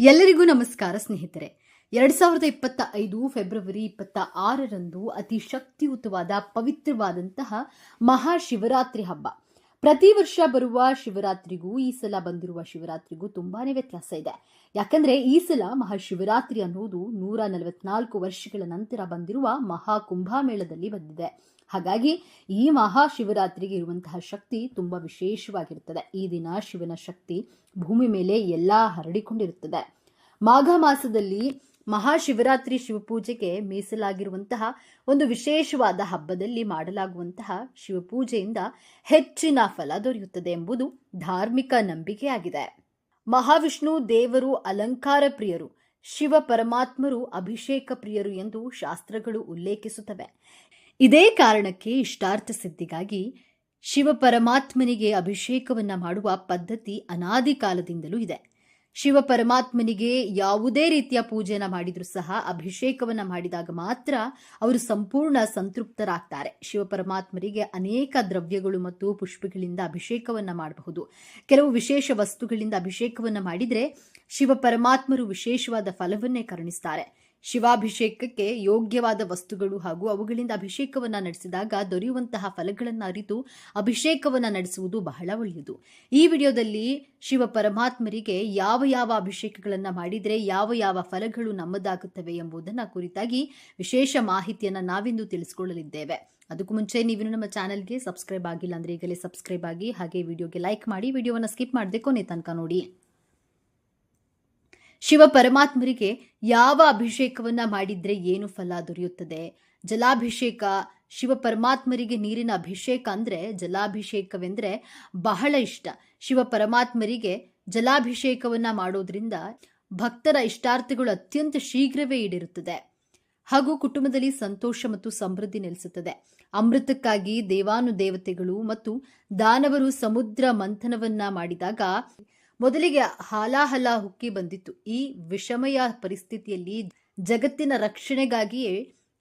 ಎಲ್ಲರಿಗೂ ನಮಸ್ಕಾರ ಸ್ನೇಹಿತರೆ. ಎರಡ್ ಸಾವಿರದ ಇಪ್ಪತ್ತ ಐದು ಫೆಬ್ರವರಿ ಇಪ್ಪತ್ತ ಆರರಂದು ಅತಿ ಶಕ್ತಿಯುತವಾದ ಪವಿತ್ರವಾದಂತಹ ಮಹಾಶಿವರಾತ್ರಿ ಹಬ್ಬ. ಪ್ರತಿ ವರ್ಷ ಬರುವ ಶಿವರಾತ್ರಿಗೂ ಈ ಸಲ ಬಂದಿರುವ ಶಿವರಾತ್ರಿಗೂ ತುಂಬಾನೇ ವ್ಯತ್ಯಾಸ ಇದೆ. ಯಾಕಂದ್ರೆ ಈ ಸಲ ಮಹಾಶಿವರಾತ್ರಿ ಅನ್ನೋದು ನೂರ ನಲವತ್ನಾಲ್ಕು ವರ್ಷಗಳ ನಂತರ ಬಂದಿರುವ ಮಹಾ ಕುಂಭಮೇಳದಲ್ಲಿ ಬಂದಿದೆ. ಹಾಗಾಗಿ ಈ ಮಹಾಶಿವರಾತ್ರಿಗೆ ಇರುವಂತಹ ಶಕ್ತಿ ತುಂಬಾ ವಿಶೇಷವಾಗಿರುತ್ತದೆ. ಈ ದಿನ ಶಿವನ ಶಕ್ತಿ ಭೂಮಿ ಮೇಲೆ ಎಲ್ಲಾ ಹರಡಿಕೊಂಡಿರುತ್ತದೆ. ಮಾಘ ಮಾಸದಲ್ಲಿ ಮಹಾಶಿವರಾತ್ರಿ ಶಿವಪೂಜೆಗೆ ಮೀಸಲಾಗಿರುವಂತಹ ಒಂದು ವಿಶೇಷವಾದ ಹಬ್ಬದಲ್ಲಿ ಮಾಡಲಾಗುವಂತಹ ಶಿವಪೂಜೆಯಿಂದ ಹೆಚ್ಚಿನ ಫಲ ದೊರೆಯುತ್ತದೆ ಎಂಬುದು ಧಾರ್ಮಿಕ ನಂಬಿಕೆಯಾಗಿದೆ. ಮಹಾವಿಷ್ಣು ದೇವರು ಅಲಂಕಾರ ಪ್ರಿಯರು, ಶಿವ ಪರಮಾತ್ಮರು ಅಭಿಷೇಕ ಪ್ರಿಯರು ಎಂದು ಶಾಸ್ತ್ರಗಳು ಉಲ್ಲೇಖಿಸುತ್ತವೆ. ಇದೇ ಕಾರಣಕ್ಕೆ ಇಷ್ಟಾರ್ಥ ಸಿದ್ಧಿಗಾಗಿ ಶಿವ ಪರಮಾತ್ಮನಿಗೆ ಅಭಿಷೇಕವನ್ನ ಮಾಡುವ ಪದ್ಧತಿ ಅನಾದಿ ಕಾಲದಿಂದಲೂ ಇದೆ. ಶಿವ ಪರಮಾತ್ಮನಿಗೆ ಯಾವುದೇ ರೀತಿಯ ಪೂಜೆಯನ್ನ ಮಾಡಿದ್ರೂ ಸಹ, ಅಭಿಷೇಕವನ್ನ ಮಾಡಿದಾಗ ಮಾತ್ರ ಅವರು ಸಂಪೂರ್ಣ ಸಂತೃಪ್ತರಾಗ್ತಾರೆ. ಶಿವ ಪರಮಾತ್ಮರಿಗೆ ಅನೇಕ ದ್ರವ್ಯಗಳು ಮತ್ತು ಪುಷ್ಪಗಳಿಂದ ಅಭಿಷೇಕವನ್ನ ಮಾಡಬಹುದು. ಕೆಲವು ವಿಶೇಷ ವಸ್ತುಗಳಿಂದ ಅಭಿಷೇಕವನ್ನ ಮಾಡಿದ್ರೆ ಶಿವ ಪರಮಾತ್ಮರು ವಿಶೇಷವಾದ ಫಲವನ್ನೇ ಕರುಣಿಸ್ತಾರೆ. ಶಿವಾಭಿಷೇಕಕ್ಕೆ ಯೋಗ್ಯವಾದ ವಸ್ತುಗಳು ಹಾಗೂ ಅವುಗಳಿಂದ ಅಭಿಷೇಕವನ್ನು ನಡೆಸಿದಾಗ ದೊರೆಯುವಂತಹ ಫಲಗಳನ್ನು ಅರಿತು ಅಭಿಷೇಕವನ್ನು ನಡೆಸುವುದು ಬಹಳ ಒಳ್ಳೆಯದು. ಈ ವಿಡಿಯೋದಲ್ಲಿ ಶಿವ ಪರಮಾತ್ಮರಿಗೆ ಯಾವ ಯಾವ ಅಭಿಷೇಕಗಳನ್ನು ಮಾಡಿದರೆ ಯಾವ ಯಾವ ಫಲಗಳು ನಮ್ಮದಾಗುತ್ತವೆ ಎಂಬುದನ್ನು ಕುರಿತಾಗಿ ವಿಶೇಷ ಮಾಹಿತಿಯನ್ನು ನಾವಿಂದು ತಿಳಿಸಿಕೊಳ್ಳಲಿದ್ದೇವೆ. ಅದಕ್ಕೂ ಮುಂಚೆ ನೀವು ನಮ್ಮ ಚಾನಲ್ಗೆ ಸಬ್ಸ್ಕ್ರೈಬ್ ಆಗಿಲ್ಲ ಅಂದರೆ ಈಗಲೇ ಸಬ್ಸ್ಕ್ರೈಬ್ ಆಗಿ ಹಾಗೆ ವಿಡಿಯೋಗೆ ಲೈಕ್ ಮಾಡಿ ವಿಡಿಯೋವನ್ನು ಸ್ಕಿಪ್ ಮಾಡದೆ ಕೊನೆ ತನಕ ನೋಡಿ. ಶಿವ ಪರಮಾತ್ಮರಿಗೆ ಯಾವ ಅಭಿಷೇಕವನ್ನ ಮಾಡಿದ್ರೆ ಏನು ಫಲ ದೊರೆಯುತ್ತದೆ? ಜಲಾಭಿಷೇಕ, ಶಿವ ಪರಮಾತ್ಮರಿಗೆ ನೀರಿನ ಅಭಿಷೇಕ ಅಂದ್ರೆ ಜಲಾಭಿಷೇಕವೆಂದ್ರೆ ಬಹಳ ಇಷ್ಟ. ಶಿವ ಪರಮಾತ್ಮರಿಗೆ ಜಲಾಭಿಷೇಕವನ್ನ ಮಾಡೋದ್ರಿಂದ ಭಕ್ತರ ಇಷ್ಟಾರ್ಥಗಳು ಅತ್ಯಂತ ಶೀಘ್ರವೇ ಈಡಿರುತ್ತದೆ. ಹಾಗೂ ಕುಟುಂಬದಲ್ಲಿ ಸಂತೋಷ ಮತ್ತು ಸಮೃದ್ಧಿ ನೆಲೆಸುತ್ತದೆ. ಅಮೃತಕ್ಕಾಗಿ ದೇವಾನು ದೇವತೆಗಳು ಮತ್ತು ದಾನವರು ಸಮುದ್ರ ಮಂಥನವನ್ನ ಮಾಡಿದಾಗ ಮೊದಲಿಗೆ ಹಾಲಾಹಲ ಹುಕ್ಕಿ ಬಂದಿತ್ತು. ಈ ವಿಷಮಯ ಪರಿಸ್ಥಿತಿಯಲ್ಲಿ ಜಗತ್ತಿನ ರಕ್ಷಣೆಗಾಗಿಯೇ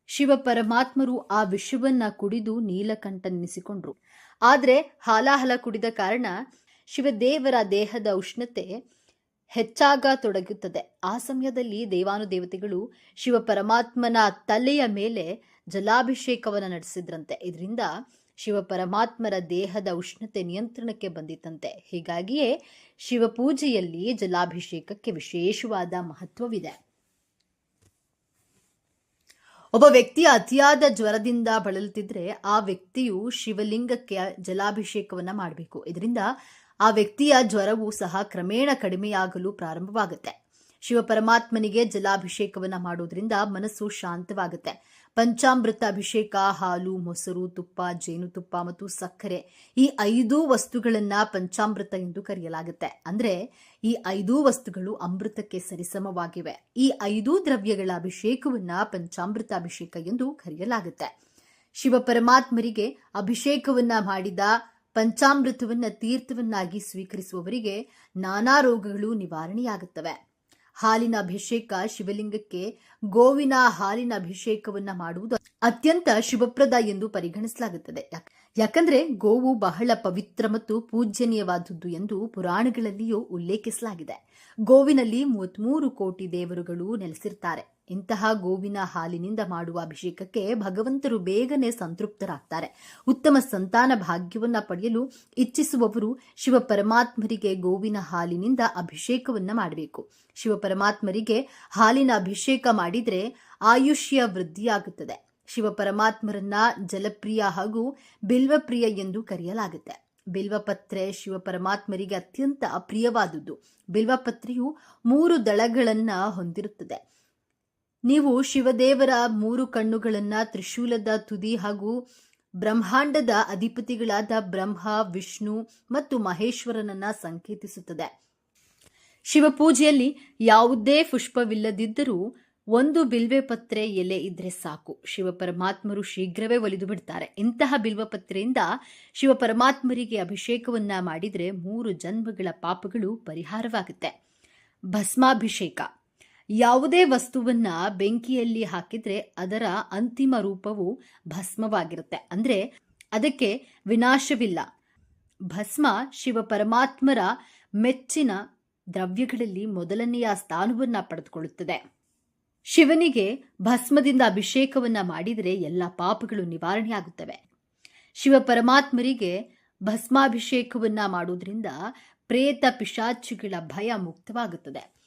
ಶಿವ ಪರಮಾತ್ಮರು ಆ ವಿಷವನ್ನ ಕುಡಿದು ನೀಲಕಂಠನ್ನಿಸಿಕೊಂಡ್ರು. ಆದರೆ ಹಾಲಾಹಲ ಕುಡಿದ ಕಾರಣ ಶಿವದೇವರ ದೇಹದ ಉಷ್ಣತೆ ಹೆಚ್ಚಾಗ ತೊಡಗುತ್ತದೆ ಆ ಸಮಯದಲ್ಲಿ ದೇವಾನು ದೇವತೆಗಳು ಶಿವ ಪರಮಾತ್ಮನ ತಲೆಯ ಮೇಲೆ ಜಲಾಭಿಷೇಕವನ್ನು ನಡೆಸಿದ್ರಂತೆ. ಇದರಿಂದ ಶಿವ ಪರಮಾತ್ಮರ ದೇಹದ ಉಷ್ಣತೆ ನಿಯಂತ್ರಣಕ್ಕೆ ಬಂದಿತಂತೆ ಹೀಗಾಗಿಯೇ ಶಿವಪೂಜೆಯಲ್ಲಿ ಜಲಾಭಿಷೇಕಕ್ಕೆ ವಿಶೇಷವಾದ ಮಹತ್ವವಿದೆ. ಒಬ್ಬ ವ್ಯಕ್ತಿ ಅತಿಯಾದ ಜ್ವರದಿಂದ ಬಳಲುತ್ತಿದ್ರೆ ಆ ವ್ಯಕ್ತಿಯು ಶಿವಲಿಂಗಕ್ಕೆ ಜಲಾಭಿಷೇಕವನ್ನ ಮಾಡಬೇಕು. ಇದರಿಂದ ಆ ವ್ಯಕ್ತಿಯ ಜ್ವರವು ಸಹ ಕ್ರಮೇಣ ಕಡಿಮೆಯಾಗಲು ಪ್ರಾರಂಭವಾಗುತ್ತೆ. ಶಿವ ಪರಮಾತ್ಮನಿಗೆ ಜಲಾಭಿಷೇಕವನ್ನ ಮಾಡೋದ್ರಿಂದ ಮನಸ್ಸು ಶಾಂತವಾಗುತ್ತೆ. ಪಂಚಾಮೃತ ಅಭಿಷೇಕ, ಹಾಲು, ಮೊಸರು, ತುಪ್ಪ ಜೇನುತುಪ್ಪ ಮತ್ತು ಸಕ್ಕರೆ ಈ ಐದು ವಸ್ತುಗಳನ್ನ ಪಂಚಾಮೃತ ಎಂದು ಕರೆಯಲಾಗುತ್ತೆ. ಅಂದ್ರೆ ಈ ಐದು ವಸ್ತುಗಳು ಅಮೃತಕ್ಕೆ ಸರಿಸಮವಾಗಿವೆ. ಈ ಐದು ದ್ರವ್ಯಗಳ ಅಭಿಷೇಕವನ್ನ ಪಂಚಾಮೃತ ಅಭಿಷೇಕ ಎಂದು ಕರೆಯಲಾಗುತ್ತೆ. ಶಿವ ಪರಮಾತ್ಮರಿಗೆ ಅಭಿಷೇಕವನ್ನ ಮಾಡಿದ ಪಂಚಾಮೃತವನ್ನ ತೀರ್ಥವನ್ನಾಗಿ ಸ್ವೀಕರಿಸುವವರಿಗೆ ನಾನಾ ರೋಗಗಳು ನಿವಾರಣೆಯಾಗುತ್ತವೆ. ಹಾಲಿನ ಅಭಿಷೇಕ ಶಿವಲಿಂಗಕ್ಕೆ ಗೋವಿನ ಹಾಲಿನ ಅಭಿಷೇಕವನ್ನ ಮಾಡುವುದು ಅತ್ಯಂತ ಶುಭಪ್ರದ ಎಂದು ಪರಿಗಣಿಸಲಾಗುತ್ತದೆ. ಯಾಕಂದ್ರೆ ಗೋವು ಬಹಳ ಪವಿತ್ರ ಮತ್ತು ಪೂಜ್ಯನೀಯವಾದದ್ದು ಎಂದು ಪುರಾಣಗಳಲ್ಲಿಯೂ ಉಲ್ಲೇಖಿಸಲಾಗಿದೆ. ಗೋವಿನಲ್ಲಿ ಮೂವತ್ಮೂರು ಕೋಟಿ ದೇವರುಗಳು ನೆಲೆಸಿರ್ತಾರೆ. ಇಂತಹ ಗೋವಿನ ಹಾಲಿನಿಂದ ಮಾಡುವ ಅಭಿಷೇಕಕ್ಕೆ ಭಗವಂತರು ಬೇಗನೆ ಸಂತೃಪ್ತರಾಗ್ತಾರೆ. ಉತ್ತಮ ಸಂತಾನ ಭಾಗ್ಯವನ್ನ ಪಡೆಯಲು ಇಚ್ಛಿಸುವವರು ಶಿವ ಪರಮಾತ್ಮರಿಗೆ ಗೋವಿನ ಹಾಲಿನಿಂದ ಅಭಿಷೇಕವನ್ನ ಮಾಡಬೇಕು. ಶಿವ ಪರಮಾತ್ಮರಿಗೆ ಹಾಲಿನ ಅಭಿಷೇಕ ಮಾಡಿದರೆ ಆಯುಷ್ಯ ವೃದ್ಧಿಯಾಗುತ್ತದೆ. ಶಿವ ಪರಮಾತ್ಮರನ್ನ ಜಲಪ್ರಿಯ ಹಾಗೂ ಬಿಲ್ವಪ್ರಿಯ ಎಂದು ಕರೆಯಲಾಗುತ್ತೆ. ಬಿಲ್ವಪತ್ರೆ ಶಿವ ಪರಮಾತ್ಮರಿಗೆ ಅತ್ಯಂತ ಪ್ರಿಯವಾದುದು ಬಿಲ್ವಪತ್ರೆಯು ಮೂರು ದಳಗಳನ್ನು ಹೊಂದಿರುತ್ತದೆ. ನೀವು ಶಿವದೇವರ ಮೂರು ಕಣ್ಣುಗಳನ್ನ ತ್ರಿಶೂಲದ ತುದಿ ಹಾಗೂ ಬ್ರಹ್ಮಾಂಡದ ಅಧಿಪತಿಗಳಾದ ಬ್ರಹ್ಮ, ವಿಷ್ಣು ಮತ್ತು ಮಹೇಶ್ವರನನ್ನ ಸಂಕೇತಿಸುತ್ತದೆ. ಶಿವಪೂಜೆಯಲ್ಲಿ ಯಾವುದೇ ಪುಷ್ಪವಿಲ್ಲದಿದ್ದರೂ ಒಂದು ಬಿಲ್ವೆ ಪತ್ರೆ ಎಲೆ ಇದ್ರೆ ಸಾಕು. ಶಿವ ಪರಮಾತ್ಮರು ಶೀಘ್ರವೇ ಒಲಿದು ಬಿಡ್ತಾರೆ. ಇಂತಹ ಬಿಲ್ವಪತ್ರೆಯಿಂದ ಶಿವ ಪರಮಾತ್ಮರಿಗೆ ಅಭಿಷೇಕವನ್ನ ಮಾಡಿದರೆ ಮೂರು ಜನ್ಮಗಳ ಪಾಪಗಳು ಪರಿಹಾರವಾಗುತ್ತೆ. ಭಸ್ಮಾಭಿಷೇಕ. ಯಾವುದೇ ವಸ್ತುವನ್ನ ಬೆಂಕಿಯಲ್ಲಿ ಹಾಕಿದ್ರೆ ಅದರ ಅಂತಿಮ ರೂಪವು ಭಸ್ಮವಾಗಿರುತ್ತೆ. ಅಂದ್ರೆ ಅದಕ್ಕೆ ವಿನಾಶವಿಲ್ಲ. ಭಸ್ಮ ಶಿವ ಪರಮಾತ್ಮರ ಮೆಚ್ಚಿನ ದ್ರವ್ಯಗಳಲ್ಲಿ ಮೊದಲನೆಯ ಸ್ಥಾನವನ್ನ ಪಡೆದುಕೊಳ್ಳುತ್ತದೆ. ಶಿವನಿಗೆ ಭಸ್ಮದಿಂದ ಅಭಿಷೇಕವನ್ನ ಮಾಡಿದರೆ ಎಲ್ಲ ಪಾಪಗಳು ನಿವಾರಣೆಯಾಗುತ್ತವೆ ಶಿವ ಪರಮಾತ್ಮರಿಗೆ ಭಸ್ಮಾಭಿಷೇಕವನ್ನ ಮಾಡುವುದರಿಂದ ಪ್ರೇತ ಪಿಶಾಚಿಗಳ ಭಯ ಮುಕ್ತವಾಗುತ್ತದೆ.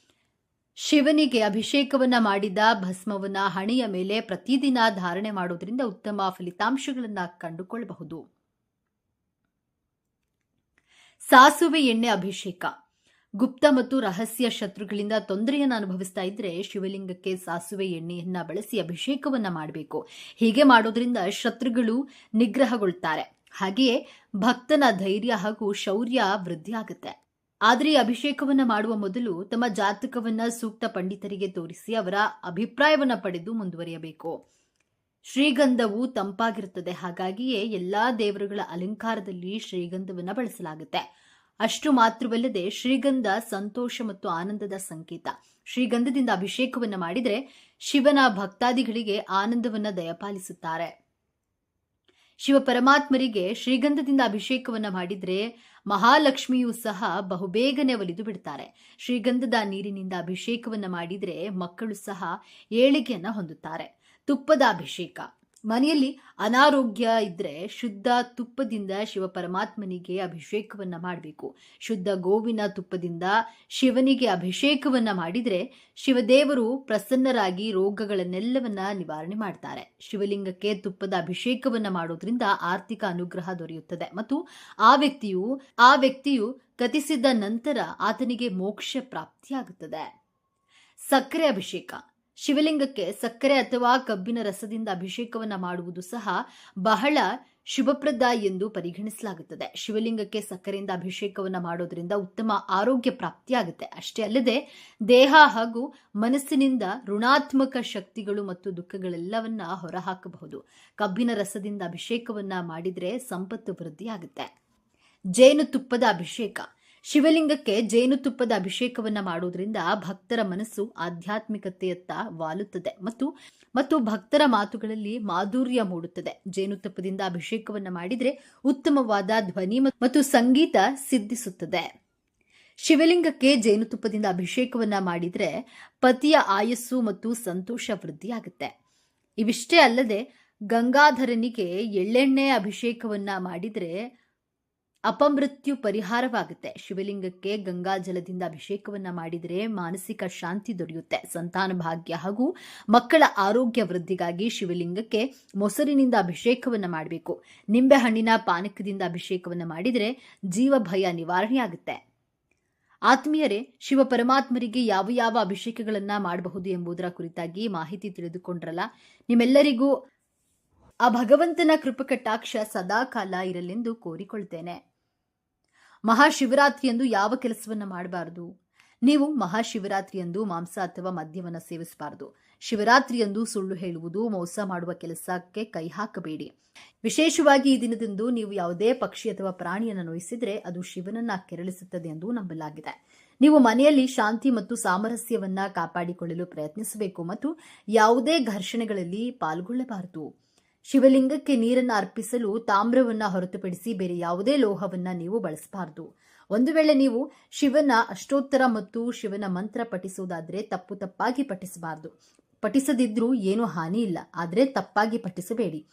ಶಿವನಿಗೆ ಅಭಿಷೇಕವನ್ನ ಮಾಡಿದ ಭಸ್ಮವನ್ನ ಹಣೆಯ ಮೇಲೆ ಪ್ರತಿದಿನ ಧಾರಣೆ ಮಾಡುವುದರಿಂದ ಉತ್ತಮ ಫಲಿತಾಂಶಗಳನ್ನ ಕಂಡುಕೊಳ್ಳಬಹುದು ಸಾಸುವೆ ಎಣ್ಣೆ ಅಭಿಷೇಕ. ಗುಪ್ತ ಮತ್ತು ರಹಸ್ಯ ಶತ್ರುಗಳಿಂದ ತೊಂದರೆಯನ್ನು ಅನುಭವಿಸ್ತಾ ಇದ್ರೆ ಶಿವಲಿಂಗಕ್ಕೆ ಸಾಸುವೆ ಎಣ್ಣೆಯನ್ನ ಬಳಸಿ ಅಭಿಷೇಕವನ್ನ ಮಾಡಬೇಕು. ಹೀಗೆ ಮಾಡೋದ್ರಿಂದ ಶತ್ರುಗಳು ನಿಗ್ರಹಗೊಳ್ತಾರೆ. ಹಾಗೆಯೇ ಭಕ್ತನ ಧೈರ್ಯ ಹಾಗೂ ಶೌರ್ಯ ವೃದ್ಧಿಯಾಗುತ್ತೆ. ಆದರೆ ಅಭಿಷೇಕವನ್ನ ಮಾಡುವ ಮೊದಲು ತಮ್ಮ ಜಾತಕವನ್ನ ಸೂಕ್ತ ಪಂಡಿತರಿಗೆ ತೋರಿಸಿ ಅವರ ಅಭಿಪ್ರಾಯವನ್ನ ಪಡೆದು ಮುಂದುವರಿಯಬೇಕು. ಶ್ರೀಗಂಧವು ತಂಪಾಗಿರುತ್ತದೆ, ಹಾಗಾಗಿಯೇ ಎಲ್ಲಾ ದೇವರುಗಳ ಅಲಂಕಾರದಲ್ಲಿ ಶ್ರೀಗಂಧವನ್ನ ಬಳಸಲಾಗುತ್ತೆ. ಅಷ್ಟು ಮಾತ್ರವಲ್ಲದೆ ಶ್ರೀಗಂಧ ಸಂತೋಷ ಮತ್ತು ಆನಂದದ ಸಂಕೇತ. ಶ್ರೀಗಂಧದಿಂದ ಅಭಿಷೇಕವನ್ನ ಮಾಡಿದರೆ ಶಿವನ ಭಕ್ತಾದಿಗಳಿಗೆ ಆನಂದವನ್ನ ದಯಪಾಲಿಸುತ್ತಾರೆ. ಶಿವ ಪರಮಾತ್ಮರಿಗೆ ಶ್ರೀಗಂಧದಿಂದ ಅಭಿಷೇಕವನ್ನ ಮಾಡಿದ್ರೆ ಮಹಾಲಕ್ಷ್ಮಿಯೂ ಸಹ ಬಹುಬೇಗನೆ ಒಲಿದು ಬಿಡ್ತಾರೆ. ಶ್ರೀಗಂಧದ ನೀರಿನಿಂದ ಅಭಿಷೇಕವನ್ನು ಮಾಡಿದರೆ ಮಕ್ಕಳು ಸಹ ಏಳಿಗೆಯನ್ನ ಹೊಂದುತ್ತಾರೆ. ತುಪ್ಪದ ಅಭಿಷೇಕ. ಮನೆಯಲ್ಲಿ ಅನಾರೋಗ್ಯ ಇದ್ರೆ ಶುದ್ಧ ತುಪ್ಪದಿಂದ ಶಿವ ಪರಮಾತ್ಮನಿಗೆ ಅಭಿಷೇಕವನ್ನ ಮಾಡಬೇಕು. ಶುದ್ಧ ಗೋವಿನ ತುಪ್ಪದಿಂದ ಶಿವನಿಗೆ ಅಭಿಷೇಕವನ್ನ ಮಾಡಿದ್ರೆ ಶಿವದೇವರು ಪ್ರಸನ್ನರಾಗಿ ರೋಗಗಳನ್ನೆಲ್ಲವನ್ನ ನಿವಾರಣೆ ಮಾಡ್ತಾರೆ. ಶಿವಲಿಂಗಕ್ಕೆ ತುಪ್ಪದ ಅಭಿಷೇಕವನ್ನ ಮಾಡೋದ್ರಿಂದ ಆರ್ಥಿಕ ಅನುಗ್ರಹ ದೊರೆಯುತ್ತದೆ. ಮತ್ತು ಆ ವ್ಯಕ್ತಿಯು ಆ ವ್ಯಕ್ತಿಯು ಗತಿಸಿದ ನಂತರ ಆತನಿಗೆ ಮೋಕ್ಷ ಪ್ರಾಪ್ತಿಯಾಗುತ್ತದೆ. ಸಕ್ಕರೆ ಅಭಿಷೇಕ. ಶಿವಲಿಂಗಕ್ಕೆ ಸಕ್ಕರೆ ಅಥವಾ ಕಬ್ಬಿನ ರಸದಿಂದ ಅಭಿಷೇಕವನ್ನ ಮಾಡುವುದು ಸಹ ಬಹಳ ಶುಭಪ್ರದ ಎಂದು ಪರಿಗಣಿಸಲಾಗುತ್ತದೆ. ಶಿವಲಿಂಗಕ್ಕೆ ಸಕ್ಕರೆಯಿಂದ ಅಭಿಷೇಕವನ್ನ ಮಾಡೋದ್ರಿಂದ ಉತ್ತಮ ಆರೋಗ್ಯ ಪ್ರಾಪ್ತಿಯಾಗುತ್ತೆ. ಅಷ್ಟೇ ಅಲ್ಲದೆ ದೇಹ ಹಾಗೂ ಮನಸ್ಸಿನಿಂದ ಋಣಾತ್ಮಕ ಶಕ್ತಿಗಳು ಮತ್ತು ದುಃಖಗಳೆಲ್ಲವನ್ನ ಹೊರಹಾಕಬಹುದು. ಕಬ್ಬಿನ ರಸದಿಂದ ಅಭಿಷೇಕವನ್ನ ಮಾಡಿದ್ರೆ ಸಂಪತ್ತು ವೃದ್ಧಿಯಾಗುತ್ತೆ. ಜೇನುತುಪ್ಪದ ಅಭಿಷೇಕ. ಶಿವಲಿಂಗಕ್ಕೆ ಜೇನುತುಪ್ಪದ ಅಭಿಷೇಕವನ್ನ ಮಾಡುವುದರಿಂದ ಭಕ್ತರ ಮನಸ್ಸು ಆಧ್ಯಾತ್ಮಿಕತೆಯತ್ತ ವಾಲುತ್ತದೆ ಮತ್ತು ಮತ್ತು ಭಕ್ತರ ಮಾತುಗಳಲ್ಲಿ ಮಾಧುರ್ಯ ಮೂಡುತ್ತದೆ. ಜೇನುತುಪ್ಪದಿಂದ ಅಭಿಷೇಕವನ್ನ ಮಾಡಿದರೆ ಉತ್ತಮವಾದ ಧ್ವನಿ ಮತ್ತು ಸಂಗೀತ ಸಿದ್ಧಿಸುತ್ತದೆ. ಶಿವಲಿಂಗಕ್ಕೆ ಜೇನುತುಪ್ಪದಿಂದ ಅಭಿಷೇಕವನ್ನ ಮಾಡಿದರೆ ಪತಿಯ ಆಯಸ್ಸು ಮತ್ತು ಸಂತೋಷ ವೃದ್ಧಿಯಾಗುತ್ತೆ. ಇವಿಷ್ಟೇ ಅಲ್ಲದೆ ಗಂಗಾಧರನಿಗೆ ಎಳ್ಳೆಣ್ಣೆ ಅಭಿಷೇಕವನ್ನ ಮಾಡಿದರೆ ಅಪಮೃತ್ಯು ಪರಿಹಾರವಾಗುತ್ತೆ. ಶಿವಲಿಂಗಕ್ಕೆ ಗಂಗಾ ಜಲದಿಂದ ಅಭಿಷೇಕವನ್ನ ಮಾಡಿದರೆ ಮಾನಸಿಕ ಶಾಂತಿ ದೊರೆಯುತ್ತೆ. ಸಂತಾನ ಭಾಗ್ಯ ಹಾಗೂ ಮಕ್ಕಳ ಆರೋಗ್ಯ ವೃದ್ಧಿಗಾಗಿ ಶಿವಲಿಂಗಕ್ಕೆ ಮೊಸರಿನಿಂದ ಅಭಿಷೇಕವನ್ನ ಮಾಡಬೇಕು. ನಿಂಬೆಹಣ್ಣಿನ ಪಾನಕದಿಂದ ಅಭಿಷೇಕವನ್ನ ಮಾಡಿದರೆ ಜೀವ ಭಯ ನಿವಾರಣೆಯಾಗುತ್ತೆ. ಆತ್ಮೀಯರೇ, ಶಿವ ಪರಮಾತ್ಮರಿಗೆ ಯಾವ ಯಾವ ಅಭಿಷೇಕಗಳನ್ನ ಮಾಡಬಹುದು ಎಂಬುದರ ಕುರಿತಾಗಿ ಮಾಹಿತಿ ತಿಳಿದುಕೊಂಡ್ರಲ್ಲ? ನಿಮ್ಮೆಲ್ಲರಿಗೂ ಆ ಭಗವಂತನ ಕೃಪಕಟಾಕ್ಷ ಸದಾಕಾಲ ಇರಲೆಂದು ಕೋರಿಕೊಳ್ತೇನೆ. ಮಹಾಶಿವರಾತ್ರಿಯಂದು ಯಾವ ಕೆಲಸವನ್ನು ಮಾಡಬಾರದು? ನೀವು ಮಹಾಶಿವರಾತ್ರಿಯಂದು ಮಾಂಸ ಅಥವಾ ಮದ್ಯವನ್ನು ಸೇವಿಸಬಾರದು. ಶಿವರಾತ್ರಿಯಂದು ಸುಳ್ಳು ಹೇಳುವುದು, ಮೋಸ ಮಾಡುವ ಕೆಲಸಕ್ಕೆ ಕೈ ಹಾಕಬೇಡಿ. ವಿಶೇಷವಾಗಿ ಈ ದಿನದಂದು ನೀವು ಯಾವುದೇ ಪಕ್ಷಿ ಅಥವಾ ಪ್ರಾಣಿಯನ್ನು ನೋಯಿಸಿದರೆ ಅದು ಶಿವನನ್ನ ಕೆರಳಿಸುತ್ತದೆ ಎಂದು ನಂಬಲಾಗಿದೆ. ನೀವು ಮನೆಯಲ್ಲಿ ಶಾಂತಿ ಮತ್ತು ಸಾಮರಸ್ಯವನ್ನ ಕಾಪಾಡಿಕೊಳ್ಳಲು ಪ್ರಯತ್ನಿಸಬೇಕು ಮತ್ತು ಯಾವುದೇ ಘರ್ಷಣೆಗಳಲ್ಲಿ ಪಾಲ್ಗೊಳ್ಳಬಾರದು. ಶಿವಲಿಂಗಕ್ಕೆ ನೀರನ್ನು ಅರ್ಪಿಸಲು ತಾಮ್ರವನ್ನ ಹೊರತುಪಡಿಸಿ ಬೇರೆ ಯಾವುದೇ ಲೋಹವನ್ನ ನೀವು ಬಳಸಬಾರದು. ಒಂದು ವೇಳೆ ನೀವು ಶಿವನ ಅಷ್ಟೋತ್ತರ ಮತ್ತು ಶಿವನ ಮಂತ್ರ ಪಠಿಸುವುದಾದರೆ ತಪ್ಪು ತಪ್ಪಾಗಿ ಪಠಿಸಬಾರದು. ಪಠಿಸದಿದ್ರೂ ಏನೂ ಹಾನಿ ಇಲ್ಲ. ಆದರೆ ತಪ್ಪಾಗಿ ಪಠಿಸಬೇಡಿ.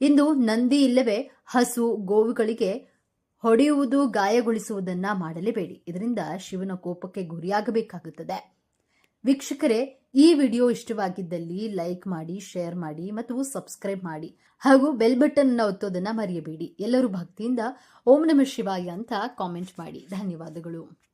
ಇಂದು ನಂದಿ ಇಲ್ಲವೇ ಹಸು ಗೋವುಗಳಿಗೆ ಹೊಡೆಯುವುದು ಗಾಯಗೊಳಿಸುವುದನ್ನ ಮಾಡಲೇಬೇಡಿ. ಇದರಿಂದ ಶಿವನ ಕೋಪಕ್ಕೆ ಗುರಿಯಾಗಬೇಕಾಗುತ್ತದೆ. ವೀಕ್ಷಕರೇ, ಈ ವಿಡಿಯೋ ಇಷ್ಟವಾಗಿದ್ದಲ್ಲಿ ಲೈಕ್ ಮಾಡಿ, ಶೇರ್ ಮಾಡಿ ಮತ್ತು ಸಬ್ಸ್ಕ್ರೈಬ್ ಮಾಡಿ. ಹಾಗೂ ಬೆಲ್ ಬಟನ್ ಒತ್ತೋದನ್ನ ಮರೆಯಬೇಡಿ. ಎಲ್ಲರೂ ಭಕ್ತಿಯಿಂದ ಓಂ ನಮ ಶಿವಾಯ ಅಂತ ಕಾಮೆಂಟ್ ಮಾಡಿ. ಧನ್ಯವಾದಗಳು.